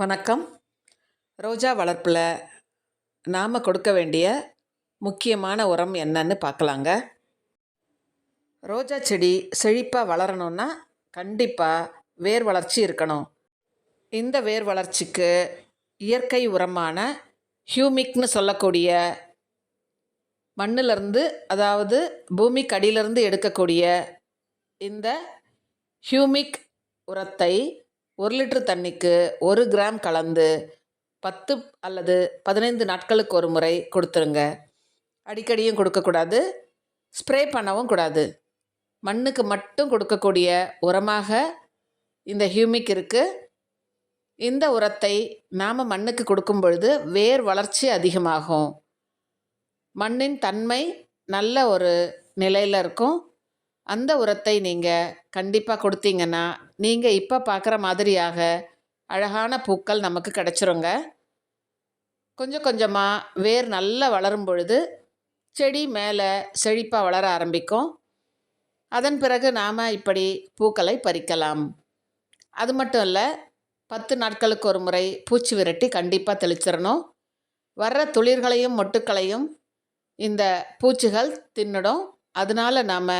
வணக்கம். ரோஜா வளர்ப்பில் நாம் கொடுக்க வேண்டிய முக்கியமான உரம் என்னன்னு பார்க்கலாங்க. ரோஜா செடி செழிப்பாக வளரணும்னா கண்டிப்பாக வேர் வளர்ச்சி இருக்கணும். இந்த வேர் வளர்ச்சிக்கு இயற்கை உரமான ஹியூமிக்னு சொல்லக்கூடிய மண்ணிலிருந்து அதாவது பூமிக்கு அடியிலிருந்து எடுக்கக்கூடிய இந்த ஹியூமிக் உரத்தை ஒரு லிட்டர் தண்ணிக்கு ஒரு கிராம் கலந்து பத்து அல்லது பதினைந்து நாட்களுக்கு ஒரு முறை கொடுத்துருங்க. அடிக்கடியும் கொடுக்கக்கூடாது ஸ்ப்ரே பண்ணவும் கூடாது. மண்ணுக்கு மட்டும் கொடுக்கக்கூடிய உரமாக இந்த ஹியூமிக் இருக்குது இந்த உரத்தை நாம் மண்ணுக்கு கொடுக்கும் பொழுது வேர் வளர்ச்சி அதிகமாகும். மண்ணின் தன்மை நல்ல ஒரு நிலையில் இருக்கும். அந்த உரத்தை நீங்கள் கண்டிப்பாக கொடுத்தீங்கன்னா நீங்கள் இப்போ பார்க்குற மாதிரியாக அழகான பூக்கள் நமக்கு கிடச்சிருங்க. கொஞ்சம் கொஞ்சமாக வேர் நல்லா வளரும் பொழுது செடி மேலே செழிப்பாக வளர ஆரம்பிக்கும். அதன் பிறகு நாம் இப்படி பூக்களை பறிக்கலாம். அது மட்டும் இல்லை பத்து நாட்களுக்கு ஒரு முறை பூச்சி விரட்டி கண்டிப்பாக தெளிச்சிடணும். வர்ற துளிர்களையும் மொட்டுக்களையும் இந்த பூச்சிகள் தின்னுடும். அதனால் நாம்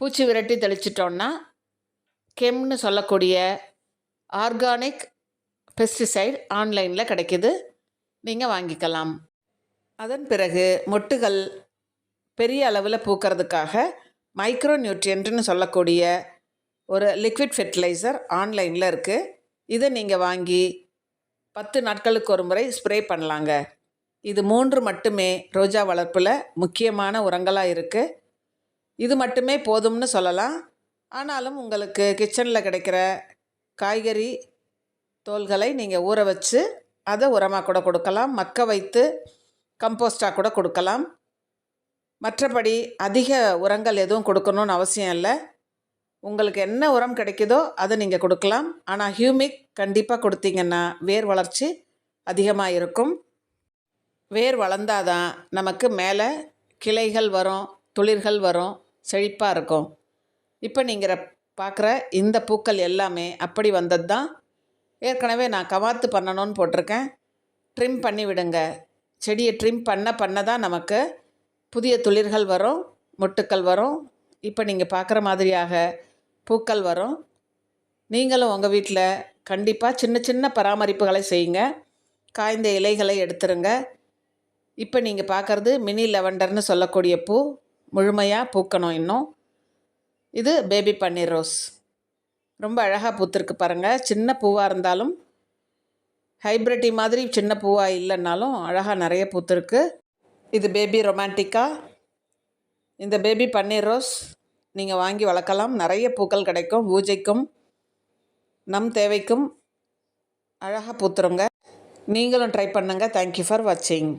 பூச்சி விரட்டி தெளிச்சிட்டோன்னா கெம்னு சொல்லக்கூடிய ஆர்கானிக் பெஸ்டிசைட் ஆன்லைனில் கிடைக்கிது. நீங்கள் வாங்கிக்கலாம். அதன் பிறகு மொட்டுகள் பெரிய அளவில் பூக்கிறதுக்காக மைக்ரோ நியூட்ரியன்ட்னு சொல்லக்கூடிய ஒரு லிக்விட் ஃபெர்டிலைசர் ஆன்லைனில் இருக்குது இதை நீங்கள் வாங்கி பத்து நாட்களுக்கு ஒரு முறை ஸ்ப்ரே பண்ணலாங்க. இது மூன்று மட்டுமே ரோஜா வளர்ப்பில் முக்கியமான உரங்களாக இருக்குது இது மட்டுமே போதும்னு சொல்லலாம். ஆனாலும் உங்களுக்கு கிச்சனில் கிடைக்கிற காய்கறி தோல்களை நீங்கள் ஊற வச்சு அதை உரமாக கூட கொடுக்கலாம். மக்க வைத்து கம்போஸ்டாக கூட கொடுக்கலாம். மற்றபடி அதிக உரங்கள் எதுவும் கொடுக்கணும்னு அவசியம் இல்லை. உங்களுக்கு என்ன உரம் கிடைக்குதோ அதை நீங்கள் கொடுக்கலாம். ஆனால் ஹியூமிக் கண்டிப்பாக கொடுத்தீங்கன்னா வேர் வளர்ச்சி அதிகமாக இருக்கும். வேர் வளர்ந்தாதான் நமக்கு மேலே கிளைகள் வரும் துளிர்கள் வரும் செழிப்பாக இருக்கும். இப்போ நீங்கள் பார்க்குற இந்த பூக்கள் எல்லாமே அப்படி வந்தது தான் ஏற்கனவே நான் கவாத்து பண்ணணும்னு போட்டிருக்கேன். ட்ரிம் பண்ணி விடுங்க. செடியை ட்ரிம் பண்ண பண்ண தான் நமக்கு புதிய துளிர்கள் வரும் மொட்டுக்கள் வரும். இப்போ நீங்கள் பார்க்குற மாதிரியாக பூக்கள் வரும். நீங்களும் உங்கள் வீட்டில் கண்டிப்பாக சின்ன சின்ன பராமரிப்புகளை செய்யுங்க. காய்ந்த இலைகளை எடுத்துருங்க. இப்போ நீங்கள் பார்க்குறது மினி லெவண்டர்னு சொல்லக்கூடிய பூ. முழுமையாக பூக்கணும் இன்னும். இது பேபி பன்னீர் ரோஸ் ரொம்ப அழகாக பூத்திருக்கு பாருங்கள் சின்ன பூவாக இருந்தாலும் ஹைப்ரிட்டி மாதிரி சின்ன பூவாக இல்லைன்னாலும் அழகாக நிறைய பூத்திருக்கு. இது பேபி ரொமான்டிக்கா இந்த பேபி பன்னீர் ரோஸ் நீங்கள் வாங்கி வளர்க்கலாம். நிறைய பூக்கள் கிடைக்கும். பூஜைக்கும் நம் தேவைக்கும் அழகாக பூத்துருங்க. நீங்களும் ட்ரை பண்ணுங்கள் தேங்க்யூ ஃபார் வாட்சிங்